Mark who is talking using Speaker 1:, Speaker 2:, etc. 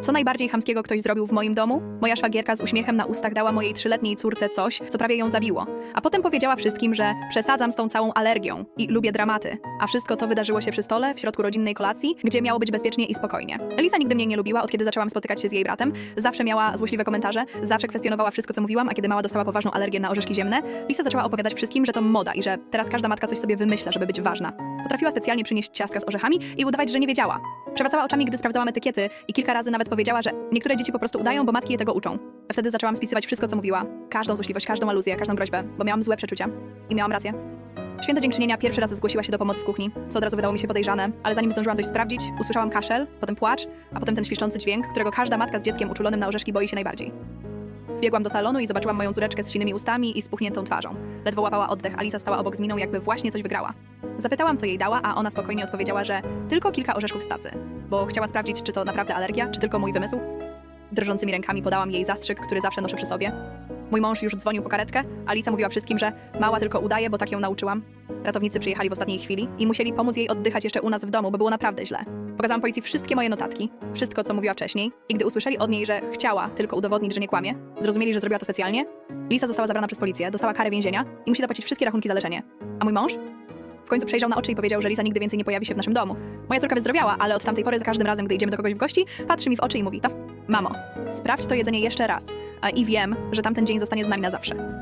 Speaker 1: Co najbardziej chamskiego ktoś zrobił w moim domu? Moja szwagierka z uśmiechem na ustach dała mojej trzyletniej córce coś, co prawie ją zabiło. A potem powiedziała wszystkim, że przesadzam z tą całą alergią i lubię dramaty. A wszystko to wydarzyło się przy stole, w środku rodzinnej kolacji, gdzie miało być bezpiecznie i spokojnie. Elisa nigdy mnie nie lubiła, od kiedy zaczęłam spotykać się z jej bratem. Zawsze miała złośliwe komentarze, zawsze kwestionowała wszystko, co mówiłam, a kiedy mała dostała poważną alergię na orzeszki ziemne, Lisa zaczęła opowiadać wszystkim, że to moda i że teraz każda matka coś sobie wymyśla, żeby być ważna. Potrafiła specjalnie przynieść ciastka z orzechami i udawać, że nie wiedziała. Przewracała oczami, gdy sprawdzałam etykiety i kilka razy nawet powiedziała, że niektóre dzieci po prostu udają, bo matki je tego uczą. Wtedy zaczęłam spisywać wszystko, co mówiła. Każdą złośliwość, każdą aluzję, każdą groźbę, bo miałam złe przeczucia. I miałam rację. W Święto Dziękczynienia pierwszy raz zgłosiła się do pomocy w kuchni, co od razu wydało mi się podejrzane, ale zanim zdążyłam coś sprawdzić, usłyszałam kaszel, potem płacz, a potem ten świszczący dźwięk, którego każda matka z dzieckiem uczulonym na orzeszki boi się najbardziej. Wbiegłam do salonu i zobaczyłam moją córeczkę z sinymi ustami i spuchniętą twarzą. Ledwo łapała oddech, Alisa stała obok z miną, jakby właśnie coś wygrała. Zapytałam, co jej dała, a ona spokojnie odpowiedziała, że tylko kilka orzeszków z tacy, bo chciała sprawdzić, czy to naprawdę alergia, czy tylko mój wymysł. Drżącymi rękami podałam jej zastrzyk, który zawsze noszę przy sobie. Mój mąż już dzwonił po karetkę, Alisa mówiła wszystkim, że mała tylko udaje, bo tak ją nauczyłam. Ratownicy przyjechali w ostatniej chwili i musieli pomóc jej oddychać jeszcze u nas w domu, bo było naprawdę źle. Pokazałam policji wszystkie moje notatki, wszystko, co mówiła wcześniej, i gdy usłyszeli od niej, że chciała tylko udowodnić, że nie kłamie, zrozumieli, że zrobiła to specjalnie, Lisa została zabrana przez policję, dostała karę więzienia i musi zapłacić wszystkie rachunki za. A mój mąż? W końcu przejrzał na oczy i powiedział, że Lisa nigdy więcej nie pojawi się w naszym domu. Moja córka wyzdrowiała, ale od tamtej pory za każdym razem, gdy idziemy do kogoś w gości, patrzy mi w oczy i mówi: To, mamo, sprawdź to jedzenie jeszcze raz. A I wiem, że tamten dzień zostanie z nami na zawsze.